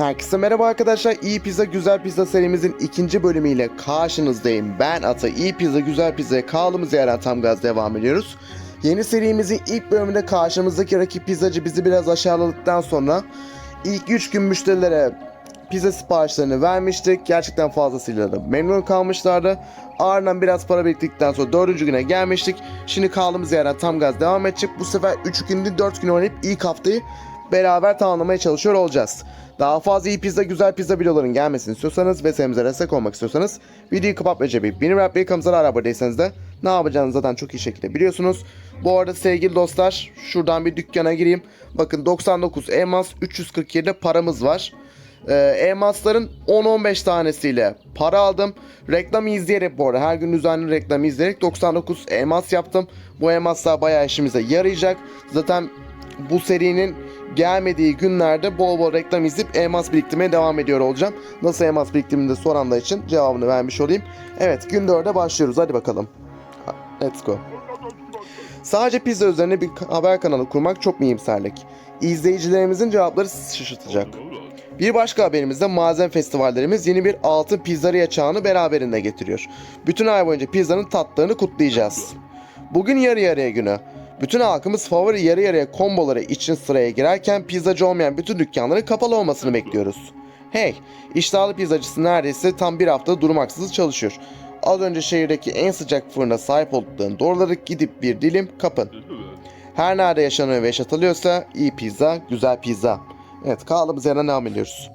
Herkese merhaba arkadaşlar. İyi Pizza Güzel Pizza serimizin ikinci bölümüyle karşınızdayım. Ben Ata. İyi Pizza Güzel Pizza'ya kaldığımız yerden tam gaz devam ediyoruz. Yeni serimizin ilk bölümünde karşımızdaki rakip pizzacı bizi biraz aşağıladıktan sonra ilk 3 gün müşterilere pizza siparişlerini vermiştik. Gerçekten fazlasıyla da memnun kalmışlardı. Ardından biraz para biriktirdikten sonra 4. güne gelmiştik. Şimdi kaldığımız yerden tam gaz devam edecek. Bu sefer 3 günde 4 gün oynayıp ilk haftayı beraber tamamlamaya çalışıyor olacağız. Daha fazla iyi pizza, güzel pizza videoların gelmesini istiyorsanız ve serimize destek olmak istiyorsanız videoyu kapatmayacak cebip benim rap abone değilseniz de ne yapacağınızı zaten çok iyi şekilde biliyorsunuz. Bu arada sevgili dostlar şuradan bir dükkana gireyim. Bakın 99 elmas 347 paramız var. Ee, elmasların 10-15 tanesiyle para aldım. Reklamı izleyerek bu arada her gün düzenli reklamı izleyerek 99 elmas yaptım. Bu elmaslar bayağı işimize yarayacak. Zaten bu serinin gelmediği günlerde bol bol reklam izleyip elmas biriktirmeye devam ediyor olacağım. Nasıl elmas biriktirdiğimi de soranlar için cevabını vermiş olayım. Evet gün 4'e başlıyoruz hadi bakalım. Let's go. Sadece pizza üzerine bir haber kanalı kurmak çok miyimserlik. İzleyicilerimizin cevapları şaşırtacak. Bir başka haberimizde malzeme festivallerimiz yeni bir altın pizzeria çağını beraberinde getiriyor. Bütün ay boyunca pizzanın tatlılığını kutlayacağız. Bugün yarı yarıya günü. Bütün halkımız favori yarı yarıya komboları için sıraya girerken pizzacı olmayan bütün dükkanların kapalı olmasını bekliyoruz. Hey, iştahlı pizzacısı neredeyse tam bir hafta durmaksızın çalışıyor. Az önce şehirdeki en sıcak fırına sahip olduklarını doğrularak gidip bir dilim kapın. Her nerede yaşanıyor ve yaşatılıyorsa iyi pizza, güzel pizza. Evet kaldığımız yerden devam ediyoruz.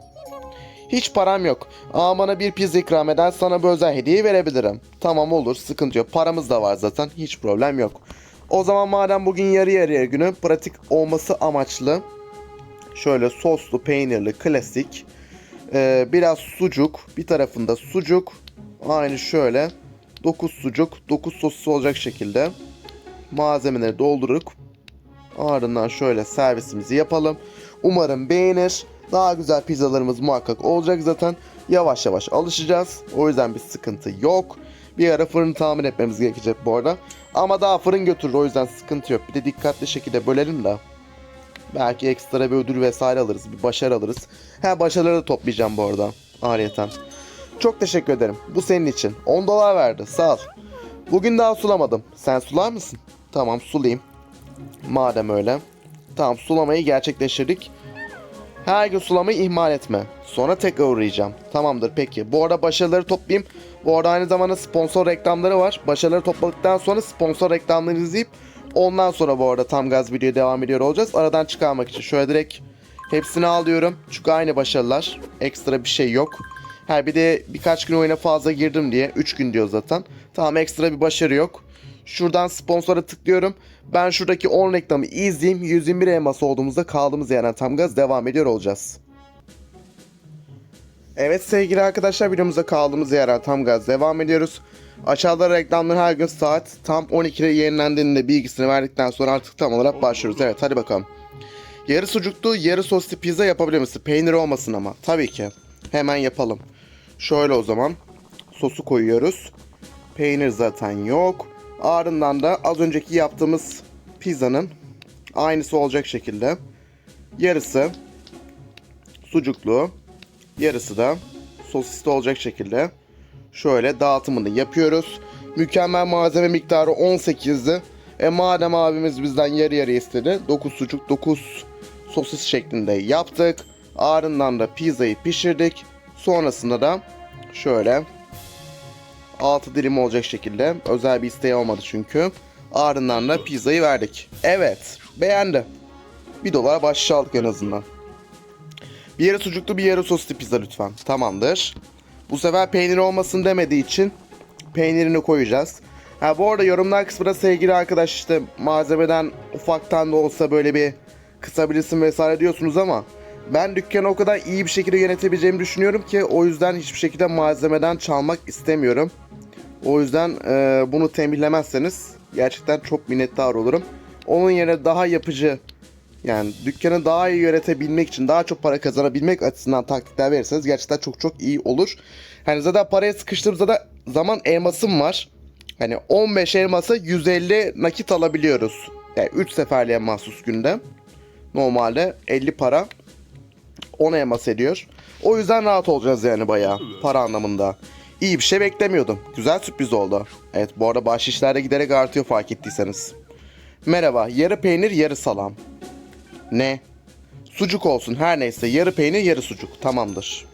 Hiç param yok. Ama bana bir pizza ikram eder sana bu özel hediyeyi verebilirim. Tamam olur sıkıntı yok. Paramız da var zaten. Hiç problem yok. O zaman madem bugün yarı yarıya günü pratik olması amaçlı şöyle soslu peynirli klasik ee, biraz sucuk bir tarafında sucuk aynı şöyle 9 sucuk 9 soslu olacak şekilde malzemeleri dolduruk ardından şöyle servisimizi yapalım. Umarım beğenir. Daha güzel pizzalarımız muhakkak olacak zaten. Yavaş yavaş alışacağız. O yüzden bir sıkıntı yok. Bir ara fırını tamir etmemiz gerekecek bu arada. Ama daha fırın götürür o yüzden sıkıntı yok. Bir de dikkatli şekilde bölelim de. Belki ekstra bir ödül vesaire alırız. Bir başarı alırız. Ha başarıları da toplayacağım bu arada. Ayrıyeten. Çok teşekkür ederim. Bu senin için. 10 dolar verdi. Sağ ol. Bugün daha sulamadım. Sen sular mısın? Tamam sulayayım. Madem öyle. Tamam sulamayı gerçekleştirdik. Her gün sulamayı ihmal etme. Sonra tekrar uğrayacağım. Tamamdır peki. Bu arada başarıları toplayayım. Bu arada aynı zamanda sponsor reklamları var. Başarıları topladıktan sonra sponsor reklamları izleyip ondan sonra bu arada tam gaz videoya devam ediyor olacağız. Aradan çıkarmak için şöyle direkt hepsini alıyorum. Çünkü aynı başarılar. Ekstra bir şey yok. Ha bir de birkaç gün oyuna fazla girdim diye. 3 gün diyor zaten. Tamam ekstra bir başarı yok. Şuradan sponsora tıklıyorum. Ben şuradaki 10 reklamı izleyeyim. 121 elmas olduğumuzda kaldığımız yerden tam gaz devam ediyor olacağız. Evet sevgili arkadaşlar videomuza kaldığımız yerden tam gaz devam ediyoruz. Aşağıda reklamların her gün saat tam 12'de yayınlandığında bilgisini verdikten sonra artık tam olarak başlıyoruz. Evet hadi bakalım. Yarı sucuklu, yarı soslu pizza yapabilir misin? Peynir olmasın ama. Tabii ki. Hemen yapalım. Şöyle o zaman. Sosu koyuyoruz. Peynir zaten yok. Ardından da az önceki yaptığımız pizzanın aynısı olacak şekilde yarısı sucuklu, yarısı da sosisli olacak şekilde şöyle dağıtımını yapıyoruz. Mükemmel malzeme miktarı 18'di. E madem abimiz bizden yarı yarı istedi 9 sucuk 9 sosis şeklinde yaptık. Ardından da pizzayı pişirdik. Sonrasında da şöyle 6 dilim olacak şekilde. Özel bir isteği olmadı çünkü. Ardından da pizzayı verdik. Evet. Beğendi. Bir dolar bahşiş aldık en azından. Bir yarı sucuklu bir yarı soslu pizza lütfen. Tamamdır. Bu sefer peynir olmasın demediği için peynirini koyacağız. Ha bu arada yorumlar kısmında sevgili arkadaş işte malzemeden ufaktan da olsa böyle bir kısabilirsin vesaire diyorsunuz ama ben dükkanı o kadar iyi bir şekilde yönetebileceğimi düşünüyorum ki o yüzden hiçbir şekilde malzemeden çalmak istemiyorum. O yüzden e, bunu tembihlemezseniz gerçekten çok minnettar olurum. Onun yerine daha yapıcı yani dükkanı daha iyi yönetebilmek için daha çok para kazanabilmek açısından taktikler verirseniz gerçekten çok çok iyi olur. Hani zaten paraya sıkıştığımızda da zaman elmasım var. Hani 15 elması 150 nakit alabiliyoruz. Yani 3 seferliğe mahsus günde. Normalde 50 para 10 elmas ediyor. O yüzden rahat olacağız yani bayağı para anlamında. İyi bir şey beklemiyordum. Güzel sürpriz oldu. Evet bu arada bahşişler de giderek artıyor fark ettiyseniz. Merhaba yarı peynir yarı salam. Ne? Sucuk olsun her neyse yarı peynir yarı sucuk tamamdır.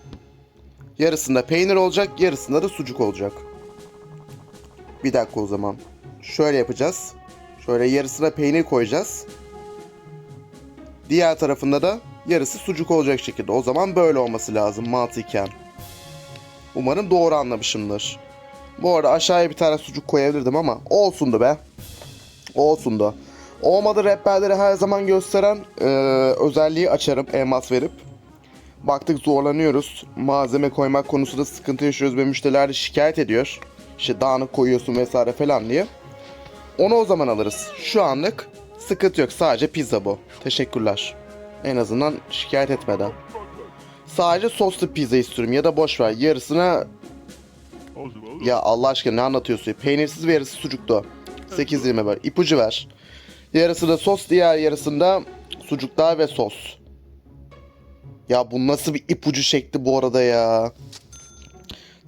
Yarısında peynir olacak yarısında da sucuk olacak. Bir dakika o zaman. Şöyle yapacağız. Şöyle yarısına peynir koyacağız. Diğer tarafında da yarısı sucuk olacak şekilde. O zaman böyle olması lazım mantıken. Umarım doğru anlamışımdır. Bu arada aşağıya bir tane sucuk koyabilirdim ama olsundu be. Olsundu. Olmadı rehberleri her zaman gösteren e, özelliği açarım elmas verip. Baktık zorlanıyoruz. Malzeme koymak konusunda sıkıntı yaşıyoruz ve müşteriler de şikayet ediyor. İşte dağınık koyuyorsun vesaire falan diye. Onu o zaman alırız. Şu anlık sıkıntı yok. Sadece pizza bu. Teşekkürler. En azından şikayet etmeden. Sadece soslu pizza istiyorum ya da boş ver. Yarısına ya Allah aşkına ne anlatıyorsun? Peynirsiz ve yarısı sucuklu. 8.20 ver. İpucu ver. Yarısında sos, diğer yarısında sucuklar ve sos. Ya bu nasıl bir ipucu şekli bu arada ya.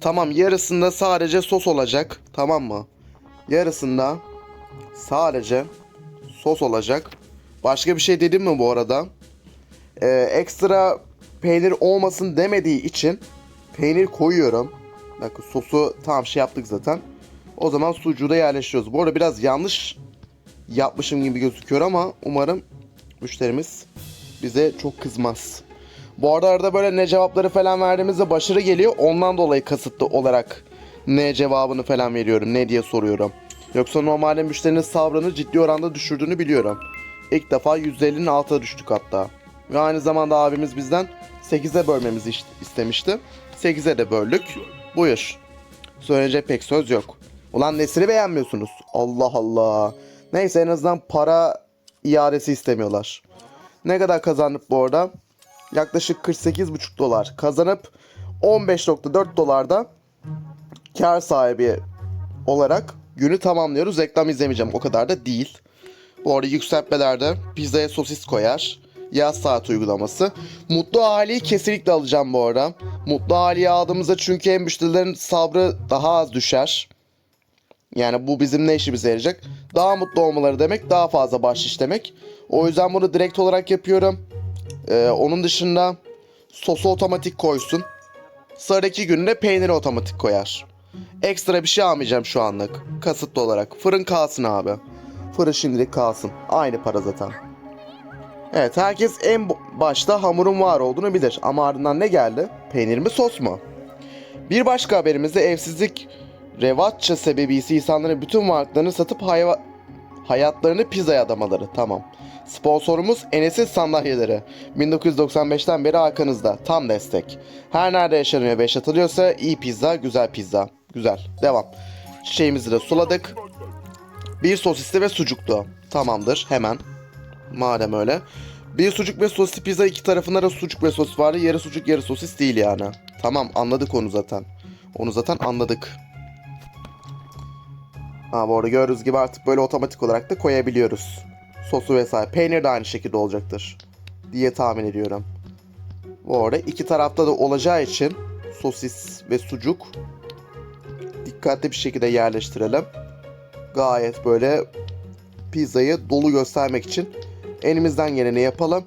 Tamam yarısında sadece sos olacak. Tamam mı? Yarısında sadece sos olacak. Başka bir şey dedim mi bu arada? Ee, ekstra peynir olmasın demediği için peynir koyuyorum. Dakika sosu tam şey yaptık zaten. O zaman sucuğu da yerleştiriyoruz. Bu arada biraz yanlış yapmışım gibi gözüküyor ama umarım müşterimiz bize çok kızmaz. Bu arada arada böyle ne cevapları falan verdiğimizde başarı geliyor. Ondan dolayı kasıtlı olarak ne cevabını falan veriyorum. Ne diye soruyorum. Yoksa normalde müşterinin sabrını ciddi oranda düşürdüğünü biliyorum. İlk defa %50'nin altına düştük hatta. Ve aynı zamanda abimiz bizden 8'e bölmemizi iş- istemişti. 8'e de böldük. Buyur. Söyleyecek pek söz yok. Ulan nesini beğenmiyorsunuz? Allah Allah. Neyse en azından para iadesi istemiyorlar. Ne kadar kazandık bu arada? Yaklaşık 48,5 dolar kazanıp 15.4 dolarda kar sahibi olarak günü tamamlıyoruz. Reklam izlemeyeceğim o kadar da değil. Bu arada yükseltmelerde pizzaya sosis koyar. Yaz saat uygulaması. Mutlu aileyi kesinlikle alacağım bu arada. Mutlu aileyi aldığımızda çünkü hem müşterilerin sabrı daha az düşer. Yani bu bizim ne işimize yarayacak? Daha mutlu olmaları demek, daha fazla bahşiş demek. O yüzden bunu direkt olarak yapıyorum. Ee, onun dışında sosu otomatik koysun. Sıradaki günde peyniri otomatik koyar. Ekstra bir şey almayacağım şu anlık. Kasıtlı olarak. Fırın kalsın abi. Fırın şimdilik kalsın. Aynı para zaten. Evet herkes en başta hamurun var olduğunu bilir. Ama ardından ne geldi? Peynir mi sos mu? Bir başka haberimizde evsizlik revaçça sebebiyse insanların bütün varlıklarını satıp hayva- hayatlarını pizzaya adamaları. Tamam. Sponsorumuz Enes'in sandalyeleri. 1995'ten beri arkanızda. Tam destek. Her nerede yaşanıyor ve yaşatılıyorsa iyi pizza, güzel pizza. Güzel. Devam. Çiçeğimizi de suladık. Bir sosisli ve sucuklu. Tamamdır. Hemen. Madem öyle. Bir sucuk ve sosisli pizza iki tarafında da sucuk ve sosis var. Yarı sucuk yarı sosis değil yani. Tamam anladık onu zaten. Onu zaten anladık. Ha bu arada gördüğünüz gibi artık böyle otomatik olarak da koyabiliyoruz. Sosu vesaire. Peynir de aynı şekilde olacaktır. Diye tahmin ediyorum. Bu arada iki tarafta da olacağı için sosis ve sucuk dikkatli bir şekilde yerleştirelim. Gayet böyle pizzayı dolu göstermek için elimizden geleni yapalım.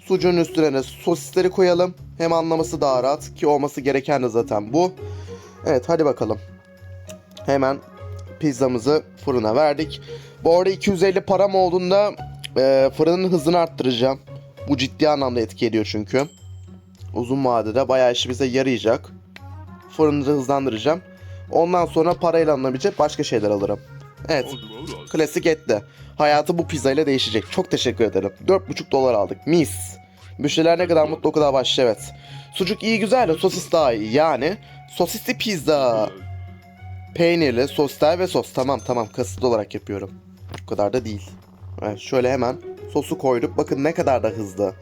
Sucuğun üstüne de sosisleri koyalım. Hem anlaması daha rahat ki olması gereken de zaten bu. Evet hadi bakalım. Hemen pizzamızı fırına verdik. Bu arada 250 param olduğunda e, fırının hızını arttıracağım. Bu ciddi anlamda etki ediyor çünkü. Uzun vadede bayağı işimize yarayacak. Fırını hızlandıracağım. Ondan sonra parayla alınabilecek başka şeyler alırım. Evet. Klasik etli. Hayatı bu pizzayla değişecek. Çok teşekkür ederim. 4,5 dolar aldık. Mis. Müşteriler ne kadar mutlu o kadar başlı evet. Sucuk iyi güzel de sosis daha iyi. Yani sosisli pizza. Peynirli, soslar ve sos. Tamam tamam kasıtlı olarak yapıyorum. O kadar da değil. Evet, şöyle hemen sosu koyduk. Bakın ne kadar da hızlı.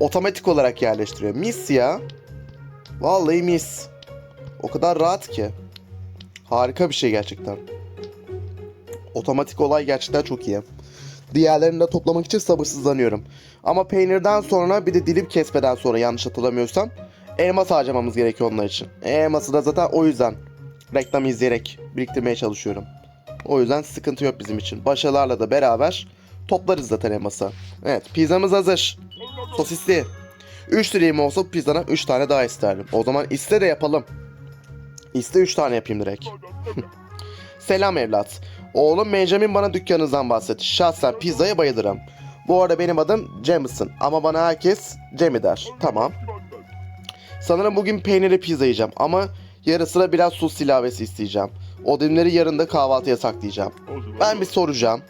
Otomatik olarak yerleştiriyor. Mis ya. Vallahi mis. O kadar rahat ki. Harika bir şey gerçekten. Otomatik olay gerçekten çok iyi. Diğerlerini de toplamak için sabırsızlanıyorum. Ama peynirden sonra bir de dilim kesmeden sonra yanlış hatırlamıyorsam elmas harcamamız gerekiyor onlar için. Elması da zaten o yüzden reklam izleyerek biriktirmeye çalışıyorum. O yüzden sıkıntı yok bizim için. Başarılarla da beraber toplarız zaten elması. Evet pizzamız hazır. Sosisli. 3 dilim olsa pizzadan 3 tane daha isterdim. O zaman iste de yapalım. İste 3 tane yapayım direkt. Selam evlat. Oğlum Benjamin bana dükkanınızdan bahsetti. Şahsen pizzaya bayılırım. Bu arada benim adım Jameson ama bana herkes Jamie der. Tamam. Sanırım bugün peynirli pizza yiyeceğim ama yarısına biraz sos ilavesi isteyeceğim. O dilimleri yarın da kahvaltıya saklayacağım. Ben bir soracağım.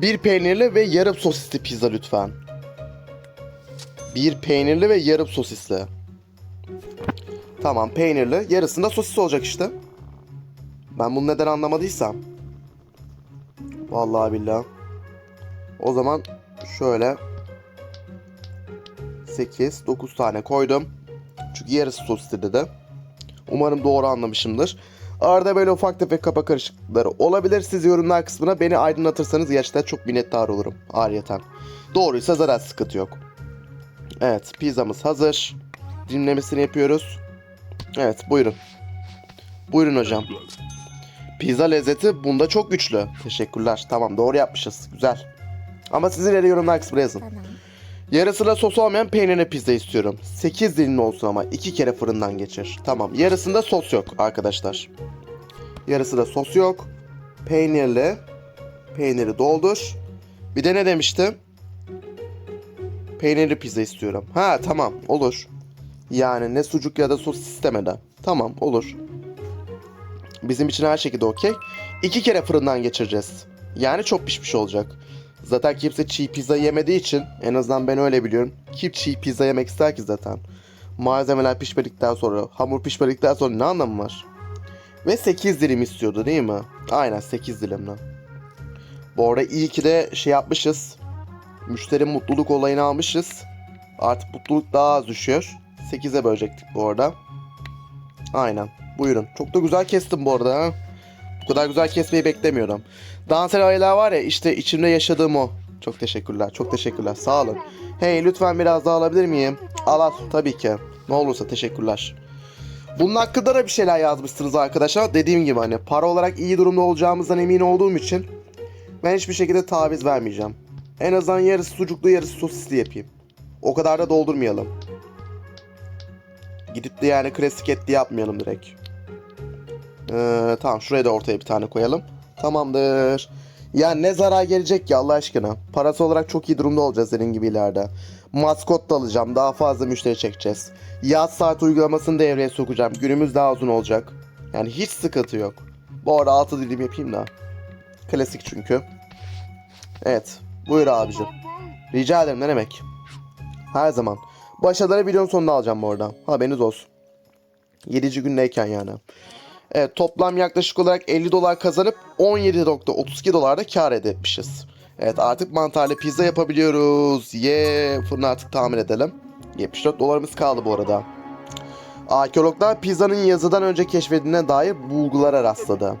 Bir peynirli ve yarım sosisli pizza lütfen. Bir peynirli ve yarım sosisli. Tamam peynirli. Yarısında sosis olacak işte. Ben bunu neden anlamadıysam. Vallahi billahi. O zaman şöyle 8 9 tane koydum. Çünkü yarısı sosisli dedi. Umarım doğru anlamışımdır. Arada böyle ufak tefek kafa karışıklıkları olabilir. Siz yorumlar kısmına beni aydınlatırsanız gerçekten çok minnettar olurum. Ariyeten. Doğruysa zaten sıkıntı yok. Evet pizzamız hazır. Dilimlemesini yapıyoruz. Evet buyurun. Buyurun hocam. Pizza lezzeti bunda çok güçlü. Teşekkürler. Tamam doğru yapmışız. Güzel. Ama sizin de yorumlar kısmına yazın. Tamam. Yarısına sos olmayan peynirli pizza istiyorum. 8 dilimli olsun ama 2 kere fırından geçir. Tamam. Yarısında sos yok arkadaşlar. Yarısında sos yok. Peynirli. Peyniri doldur. Bir de ne demiştim? Peynirli pizza istiyorum. Ha tamam olur. Yani ne sucuk ya da sos istemeden. Tamam olur. Bizim için her şekilde okey. İki kere fırından geçireceğiz. Yani çok pişmiş olacak. Zaten kimse çiğ pizza yemediği için en azından ben öyle biliyorum. Kim çiğ pizza yemek ister ki zaten. Malzemeler pişmedikten sonra, hamur pişmedikten sonra ne anlamı var? Ve 8 dilim istiyordu değil mi? Aynen 8 dilimle. Bu arada iyi ki de şey yapmışız. Müşteri mutluluk olayını almışız. Artık mutluluk daha az düşüyor. 8'e bölecektik bu arada. Aynen. Buyurun. Çok da güzel kestim bu arada ha. Bu kadar güzel kesmeyi beklemiyordum. Dansel ayılar var ya işte içimde yaşadığım o. Çok teşekkürler. Çok teşekkürler. Sağ olun. Hey lütfen biraz daha alabilir miyim? Al al tabii ki. Ne olursa teşekkürler. Bunun hakkında da bir şeyler yazmışsınız arkadaşlar. Dediğim gibi hani para olarak iyi durumda olacağımızdan emin olduğum için ben hiçbir şekilde taviz vermeyeceğim. En azından yarısı sucuklu yarısı sosisli yapayım. O kadar da doldurmayalım. Gidip de yani klasik etli yapmayalım direkt. Ee, tamam şuraya da ortaya bir tane koyalım. Tamamdır. Ya ne zarar gelecek ki Allah aşkına. Parası olarak çok iyi durumda olacağız senin gibi ileride. Maskot da alacağım. Daha fazla müşteri çekeceğiz. Yaz saat uygulamasını devreye sokacağım. Günümüz daha uzun olacak. Yani hiç sıkıntı yok. Bu arada 6 dilim yapayım da. Klasik çünkü. Evet. Buyur abicim. Rica ederim ne demek. Her zaman. Başarıları videonun sonunda alacağım bu arada. Haberiniz olsun. 7. gündeyken yani. Evet toplam yaklaşık olarak 50 dolar kazanıp 17.32 dolar da kar elde etmişiz. Evet artık mantarlı pizza yapabiliyoruz. Ye fırını artık tamir edelim. 74 dolarımız kaldı bu arada. Arkeologlar pizzanın yazıdan önce keşfedildiğine dair bulgulara rastladı.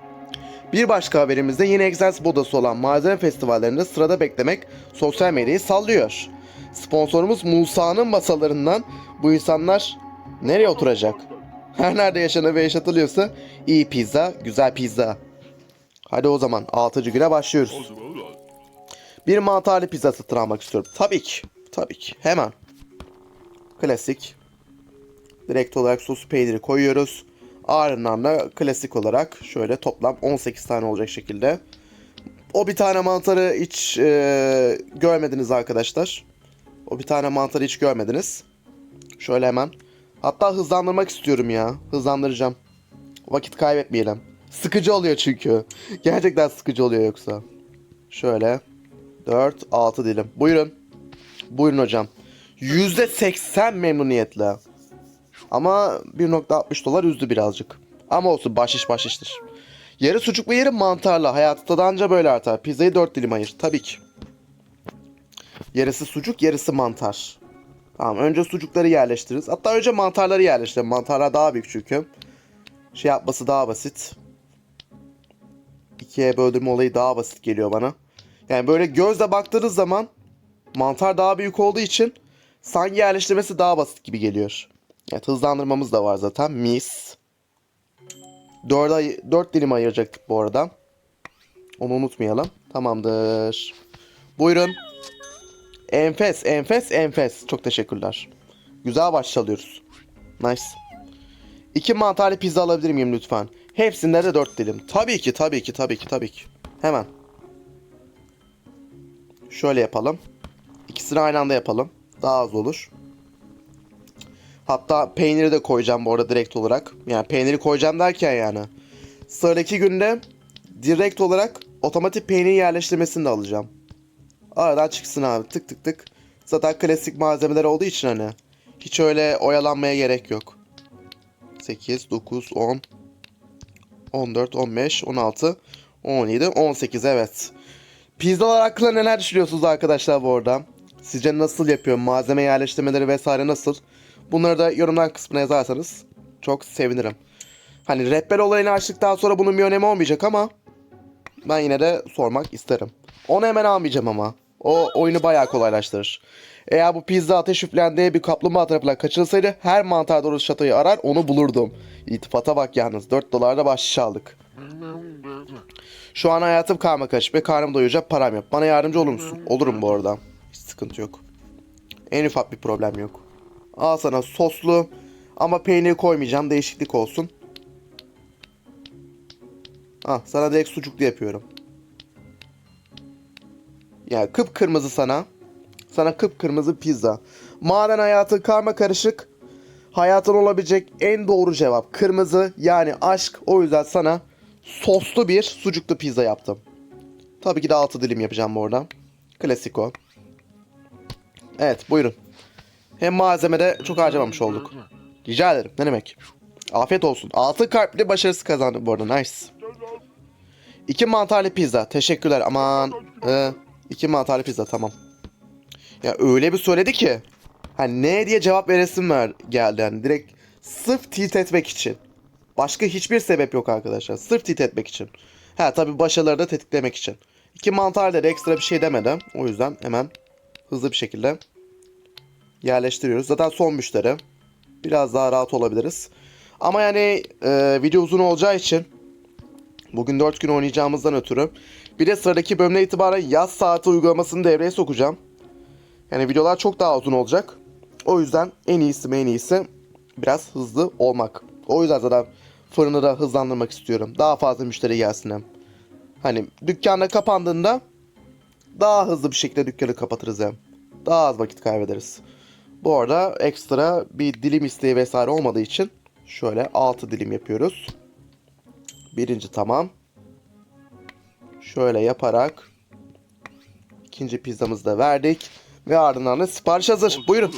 Bir başka haberimizde yine egzersiz odası olan malzeme festivallerinde sırada beklemek sosyal medyayı sallıyor. Sponsorumuz Musa'nın masalarından bu insanlar nereye oturacak? Her nerede yaşanır ve yaşatılıyorsa iyi pizza, güzel pizza. Hadi o zaman 6. güne başlıyoruz. Bir mantarlı pizza satın almak istiyorum. Tabii ki. Tabii ki. Hemen. Klasik. Direkt olarak sos peyniri koyuyoruz. Ardından da klasik olarak şöyle toplam 18 tane olacak şekilde. O bir tane mantarı hiç e, görmediniz arkadaşlar. O bir tane mantarı hiç görmediniz. Şöyle hemen. Hatta hızlandırmak istiyorum ya. Hızlandıracağım. Vakit kaybetmeyelim. Sıkıcı oluyor çünkü. Gerçekten sıkıcı oluyor yoksa. Şöyle. 4, 6 dilim. Buyurun. Buyurun hocam. %80 memnuniyetle. Ama 1.60 dolar üzdü birazcık. Ama olsun bahşiş bahşiştir. Yarı sucuk ve yarı mantarla. Hayatı tadı anca böyle artar. Pizzayı 4 dilim ayır. Tabii ki. Yarısı sucuk, yarısı mantar. Tamam önce sucukları yerleştiririz. Hatta önce mantarları yerleştirelim. Mantarlar daha büyük çünkü. Şey yapması daha basit. İkiye böldürme olayı daha basit geliyor bana. Yani böyle gözle baktığınız zaman mantar daha büyük olduğu için sanki yerleştirmesi daha basit gibi geliyor. Evet hızlandırmamız da var zaten. Mis. 4, ay 4 dilim ayıracaktık bu arada. Onu unutmayalım. Tamamdır. Buyurun. Enfes, enfes, enfes. Çok teşekkürler. Güzel başlıyoruz. Nice. İki mantarlı pizza alabilir miyim lütfen? Hepsinde de dört dilim. Tabii ki, tabii ki, tabii ki, tabii ki. Hemen. Şöyle yapalım. İkisini aynı anda yapalım. Daha az olur. Hatta peyniri de koyacağım bu arada direkt olarak. Yani peyniri koyacağım derken yani. Sıradaki günde direkt olarak otomatik peynir yerleştirmesini de alacağım. Aradan çıksın abi tık tık tık. Zaten klasik malzemeler olduğu için hani. Hiç öyle oyalanmaya gerek yok. 8, 9, 10, 14, 15, 16, 17, 18 evet. Pizzalar hakkında neler düşünüyorsunuz arkadaşlar bu arada? Sizce nasıl yapıyor? Malzeme yerleştirmeleri vesaire nasıl? Bunları da yorumlar kısmına yazarsanız çok sevinirim. Hani rehber olayını açtıktan sonra bunun bir önemi olmayacak ama ben yine de sormak isterim. Onu hemen almayacağım ama. O oyunu bayağı kolaylaştırır. Eğer bu pizza ateş üflendiği bir kaplumbağa tarafından kaçırılsaydı her mantar doğrusu şatoyu arar onu bulurdum. İltifata bak yalnız 4 dolarda bahşiş aldık. Şu an hayatım karma karışık ve karnım doyacak param yok. Bana yardımcı olur musun? Olurum bu arada. Hiç sıkıntı yok. En ufak bir problem yok. Al sana soslu ama peynir koymayacağım değişiklik olsun. Ah sana direkt sucuklu yapıyorum. Ya kıpkırmızı sana. Sana kıpkırmızı pizza. Maden hayatı karma karışık. Hayatın olabilecek en doğru cevap kırmızı yani aşk. O yüzden sana soslu bir sucuklu pizza yaptım. Tabii ki de 6 dilim yapacağım bu arada. Klasik o. Evet buyurun. Hem malzemede çok harcamamış olduk. Rica ederim. Ne demek? Afiyet olsun. 6 kalpli başarısı kazandık bu arada. Nice. İki mantarlı pizza. Teşekkürler. Aman. Ee, iki mantarlı pizza. Tamam. Ya öyle bir söyledi ki. Hani ne diye cevap veresim var geldi. Yani direkt sırf tilt etmek için. Başka hiçbir sebep yok arkadaşlar. Sırf tilt etmek için. Ha tabi başarıları da tetiklemek için. İki mantar dedi ekstra bir şey demedi. O yüzden hemen hızlı bir şekilde yerleştiriyoruz. Zaten son müşteri. Biraz daha rahat olabiliriz. Ama yani e, video uzun olacağı için bugün 4 gün oynayacağımızdan ötürü bir de sıradaki bölümden itibaren yaz saati uygulamasını devreye sokacağım. Yani videolar çok daha uzun olacak. O yüzden en iyisi en iyisi biraz hızlı olmak. O yüzden zaten fırını da hızlandırmak istiyorum. Daha fazla müşteri gelsin hem. Hani dükkanda kapandığında daha hızlı bir şekilde dükkanı kapatırız hem. Daha az vakit kaybederiz. Bu arada ekstra bir dilim isteği vesaire olmadığı için şöyle 6 dilim yapıyoruz. Birinci tamam. Şöyle yaparak ikinci pizzamızı da verdik. Ve ardından da sipariş hazır. Buyurun.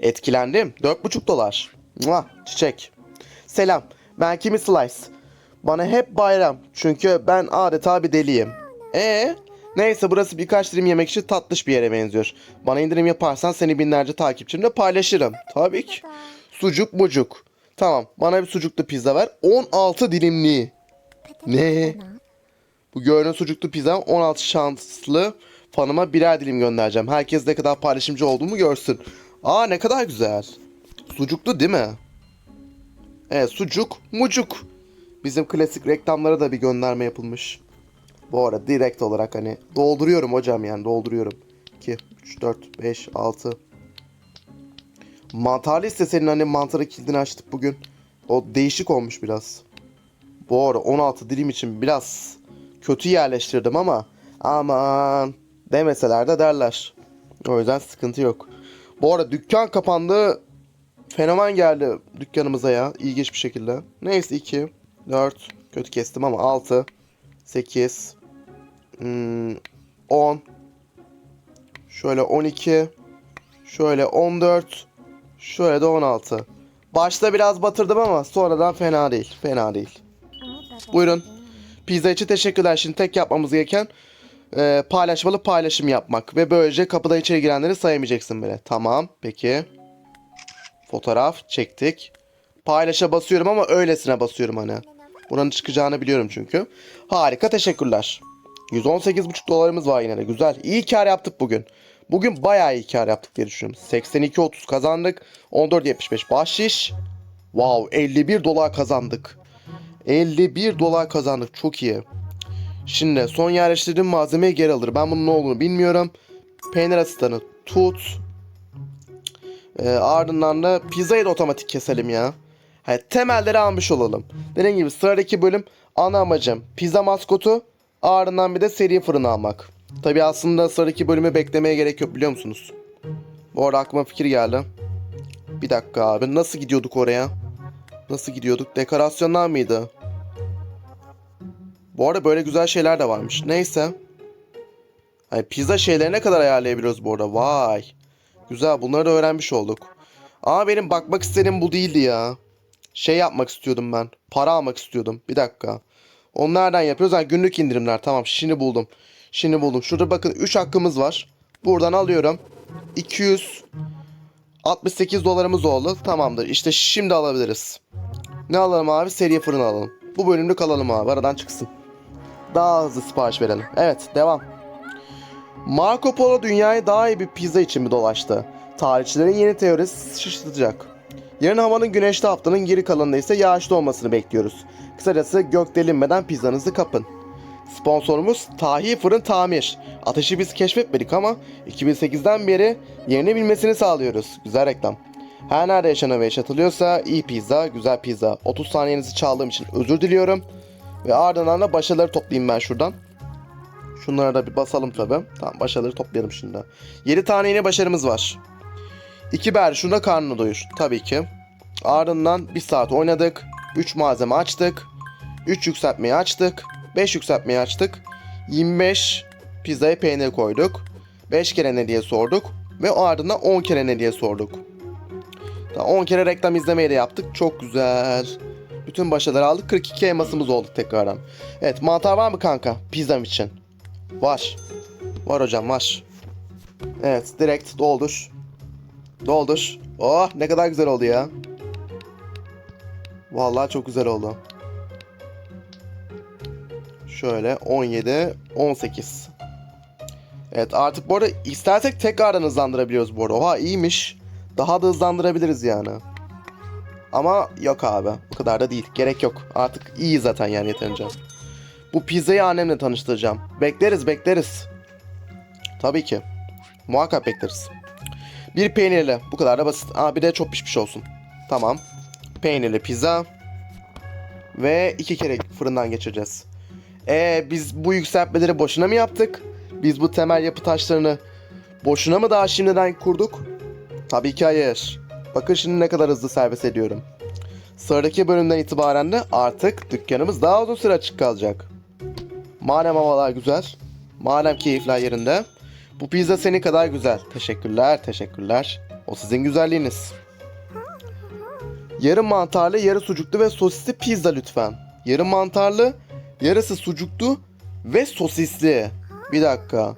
Etkilendim. 4,5 dolar. Mua, çiçek. Selam. Ben Kimi Slice. Bana hep bayram. Çünkü ben adeta bir deliyim. Ee? Neyse burası birkaç dilim yemek için tatlış bir yere benziyor. Bana indirim yaparsan seni binlerce takipçimle paylaşırım. Tabii ki. Sucuk mucuk. Tamam bana bir sucuklu pizza ver. 16 dilimli. Ne? Bu gördüğün sucuklu pizza 16 şanslı fanıma birer dilim göndereceğim. Herkes ne kadar paylaşımcı olduğumu görsün. Aa ne kadar güzel. Sucuklu değil mi? Evet sucuk mucuk. Bizim klasik reklamlara da bir gönderme yapılmış. Bu arada direkt olarak hani dolduruyorum hocam yani dolduruyorum. 2, 3, 4, 5, 6. Mantarlı ise senin hani mantarı kilidini açtık bugün. O değişik olmuş biraz. Bu arada 16 dilim için biraz kötü yerleştirdim ama aman demeseler de derler. O yüzden sıkıntı yok. Bu arada dükkan kapandı. Fenomen geldi dükkanımıza ya. İlginç bir şekilde. Neyse 2, 4, kötü kestim ama 6, 8, hmm, 10, şöyle 12, şöyle 14, şöyle de 16. Başta biraz batırdım ama sonradan fena değil. Fena değil. Buyurun. Pizza için teşekkürler. Şimdi tek yapmamız gereken e, paylaşmalı paylaşım yapmak. Ve böylece kapıda içeri girenleri sayamayacaksın bile. Tamam. Peki. Fotoğraf çektik. Paylaşa basıyorum ama öylesine basıyorum hani. Buranın çıkacağını biliyorum çünkü. Harika teşekkürler. 118,5 dolarımız var yine de. Güzel. İyi kar yaptık bugün. Bugün bayağı iyi kar yaptık diye düşünüyorum. 82.30 kazandık. 14.75 bahşiş. Wow 51 dolar kazandık. 51 dolar kazandık. Çok iyi. Şimdi son yerleştirdiğim malzemeyi geri alır. Ben bunun ne olduğunu bilmiyorum. Peynir asistanı tut. Ee, ardından da pizzayı da otomatik keselim ya. Hani temelleri almış olalım. Dediğim gibi sıradaki bölüm ana amacım pizza maskotu ardından bir de seri fırın almak. Tabi aslında sıradaki bölümü beklemeye gerek yok biliyor musunuz? Bu arada aklıma fikir geldi. Bir dakika abi nasıl gidiyorduk oraya? Nasıl gidiyorduk? Dekorasyonlar mıydı? Bu arada böyle güzel şeyler de varmış. Neyse. Hani pizza şeylerine kadar ayarlayabiliyoruz bu arada. Vay. Güzel bunları da öğrenmiş olduk. Ama benim bakmak istediğim bu değildi ya. Şey yapmak istiyordum ben. Para almak istiyordum. Bir dakika. Onu nereden yapıyoruz? Ha, günlük indirimler. Tamam şimdi buldum. Şimdi buldum. Şurada bakın 3 hakkımız var. Buradan alıyorum. 268 dolarımız oldu. Tamamdır. İşte şimdi alabiliriz. Ne alalım abi? Seri fırın alalım. Bu bölümlük alalım abi. Aradan çıksın. Daha hızlı sipariş verelim. Evet devam. Marco Polo dünyayı daha iyi bir pizza için mi dolaştı? Tarihçilerin yeni teorisi şaşırtacak. Yarın havanın güneşli haftanın geri kalanında ise yağışlı olmasını bekliyoruz. Kısacası gök delinmeden pizzanızı kapın. Sponsorumuz Tahi Fırın Tamir. Ateşi biz keşfetmedik ama 2008'den beri yerini bilmesini sağlıyoruz. Güzel reklam. Her nerede yaşanıyor ve yaşatılıyorsa iyi pizza, güzel pizza. 30 saniyenizi çaldığım için özür diliyorum. Ve ardından da başarıları toplayayım ben şuradan. Şunlara da bir basalım tabi. Tamam başarıları toplayalım şimdi. 7 tane yine başarımız var. 2 ber şuna karnını doyur. Tabii ki. Ardından 1 saat oynadık. 3 malzeme açtık. 3 yükseltmeyi açtık. 5 yükseltmeyi açtık. 25 pizzaya peynir koyduk. 5 kere ne diye sorduk. Ve o ardından 10 kere ne diye sorduk. Tamam, 10 kere reklam izlemeyi de yaptık. Çok güzel. Bütün başarıları aldık. 42 elmasımız oldu tekrardan. Evet mantar var mı kanka? Pizzam için. Var. Var hocam var. Evet direkt doldur. Doldur. Oh ne kadar güzel oldu ya. Vallahi çok güzel oldu. Şöyle 17, 18. Evet artık bu arada istersek tekrardan hızlandırabiliyoruz bu arada. Oha iyiymiş. Daha da hızlandırabiliriz yani. Ama yok abi. Bu kadar da değil. Gerek yok. Artık iyi zaten yani yeterince. Bu pizzayı annemle tanıştıracağım. Bekleriz bekleriz. Tabii ki. Muhakkak bekleriz. Bir peynirli. Bu kadar da basit. Aa bir de çok pişmiş olsun. Tamam. Peynirli pizza. Ve iki kere fırından geçireceğiz. Ee biz bu yükseltmeleri boşuna mı yaptık? Biz bu temel yapı taşlarını boşuna mı daha şimdiden kurduk? Tabii ki hayır. Bakın şimdi ne kadar hızlı servis ediyorum. Sıradaki bölümden itibaren de artık dükkanımız daha uzun süre açık kalacak. Madem havalar güzel, madem keyifler yerinde, bu pizza senin kadar güzel. Teşekkürler, teşekkürler. O sizin güzelliğiniz. Yarı mantarlı, yarı sucuklu ve sosisli pizza lütfen. Yarı mantarlı, yarısı sucuklu ve sosisli. Bir dakika.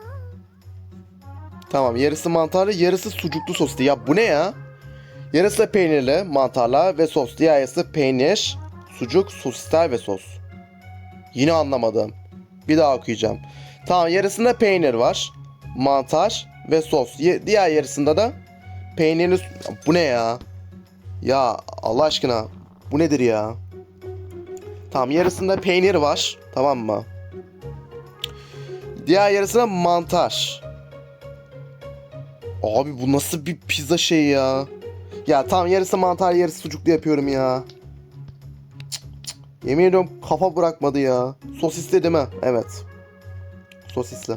Tamam, yarısı mantarlı, yarısı sucuklu sosisli. Ya bu ne ya? Yarısı peynirli, mantarla ve sos. Diğer yarısı peynir, sucuk, sosisler ve sos. Yine anlamadım. Bir daha okuyacağım. Tamam yarısında peynir var. Mantar ve sos. Ye- diğer yarısında da peynirli... Bu ne ya? Ya Allah aşkına. Bu nedir ya? Tamam yarısında peynir var. Tamam mı? Diğer yarısında mantar. Abi bu nasıl bir pizza şey ya? Ya tamam yarısı mantar yarısı sucuklu yapıyorum ya. Yemin ediyorum kafa bırakmadı ya. Sosisli değil mi? Evet. Sosisli.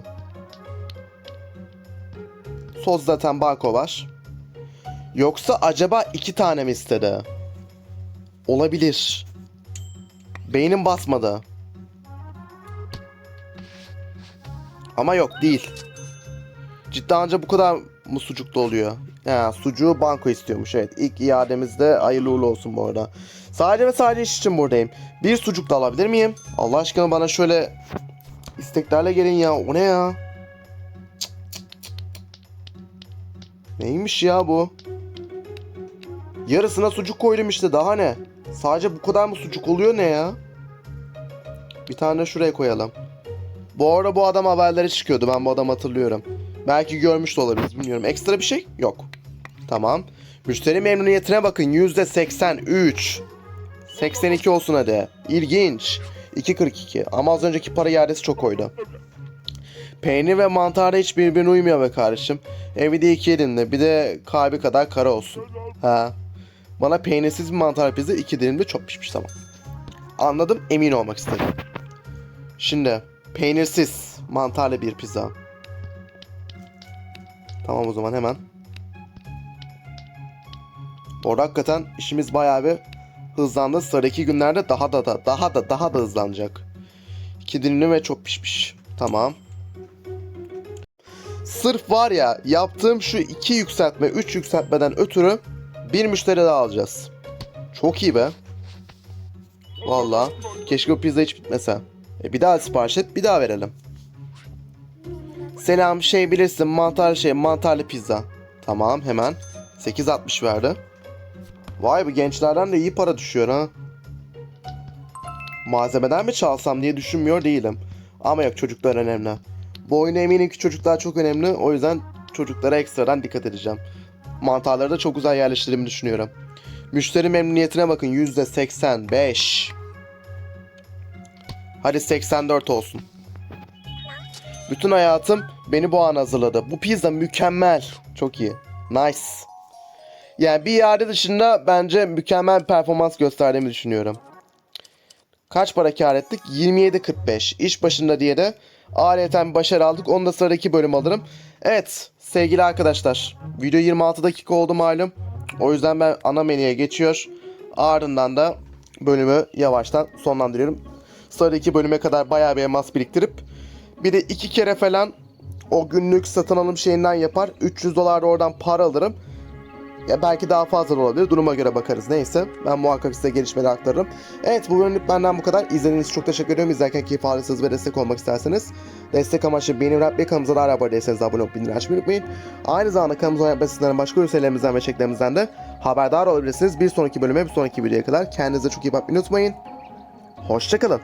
Sos zaten banko var. Yoksa acaba iki tane mi istedi? Olabilir. Beynim basmadı. Ama yok değil. Cidden anca bu kadar mı sucuklu oluyor? Ya sucuğu banko istiyormuş evet. İlk iademizde hayırlı uğurlu olsun bu arada. Sadece ve sadece iş için buradayım. Bir sucuk da alabilir miyim? Allah aşkına bana şöyle isteklerle gelin ya. O ne ya? Neymiş ya bu? Yarısına sucuk koydum işte daha ne? Sadece bu kadar mı sucuk oluyor ne ya? Bir tane de şuraya koyalım. Bu arada bu adam haberleri çıkıyordu. Ben bu adamı hatırlıyorum. Belki görmüş de olabiliriz bilmiyorum. Ekstra bir şey yok. Tamam. Müşteri memnuniyetine bakın. %83. 82 olsun hadi. İlginç. 2.42. Ama az önceki para iadesi çok oydu. Peynir ve mantarda hiç birbirine uymuyor be kardeşim. Evde iki elinde. Bir de kalbi kadar kara olsun. Ha. Bana peynirsiz bir mantar pizza iki dilimde çok pişmiş tamam. Anladım emin olmak istedim. Şimdi peynirsiz mantarlı bir pizza. Tamam o zaman hemen. Orada hakikaten işimiz bayağı bir hızlandı. Sıradaki günlerde daha da da daha da daha da hızlanacak. İki dilimli ve çok pişmiş. Tamam. Sırf var ya yaptığım şu iki yükseltme, üç yükseltmeden ötürü bir müşteri daha alacağız. Çok iyi be. Valla. Keşke bu pizza hiç bitmese. E bir daha sipariş et, bir daha verelim. Selam şey bilirsin mantarlı şey mantarlı pizza. Tamam hemen. 8.60 verdi. Vay be gençlerden de iyi para düşüyor ha. Malzemeden mi çalsam diye düşünmüyor değilim. Ama yok çocuklar önemli. Bu oyuna eminim ki çocuklar çok önemli. O yüzden çocuklara ekstradan dikkat edeceğim. Mantarları da çok güzel yerleştirdiğimi düşünüyorum. Müşteri memnuniyetine bakın %85. Hadi 84 olsun. Bütün hayatım beni bu an hazırladı. Bu pizza mükemmel. Çok iyi. Nice. Yani bir iade dışında bence mükemmel performans gösterdiğimi düşünüyorum. Kaç para kar ettik? 27.45. İş başında diye de bir başarı aldık. Onu da sıradaki bölüm alırım. Evet sevgili arkadaşlar. Video 26 dakika oldu malum. O yüzden ben ana menüye geçiyor. Ardından da bölümü yavaştan sonlandırıyorum. Sıradaki bölüme kadar bayağı bir emas biriktirip bir de iki kere falan o günlük satın alım şeyinden yapar. 300 dolar da oradan para alırım. Ya belki daha fazla da olabilir. Duruma göre bakarız. Neyse. Ben muhakkak size gelişmeleri aktarırım. Evet bu bölümlük benden bu kadar. İzlediğiniz için çok teşekkür ediyorum. İzlerken keyif alırsanız ve destek olmak isterseniz destek amaçlı beğeni ve kanalımıza da abone değilseniz abone olup bildirim açmayı unutmayın. Aynı zamanda kanalımıza oynatma sizlerin başka ürünlerimizden ve çeklerimizden de haberdar olabilirsiniz. Bir sonraki bölüme bir sonraki videoya kadar kendinize çok iyi bakmayı unutmayın. Hoşçakalın.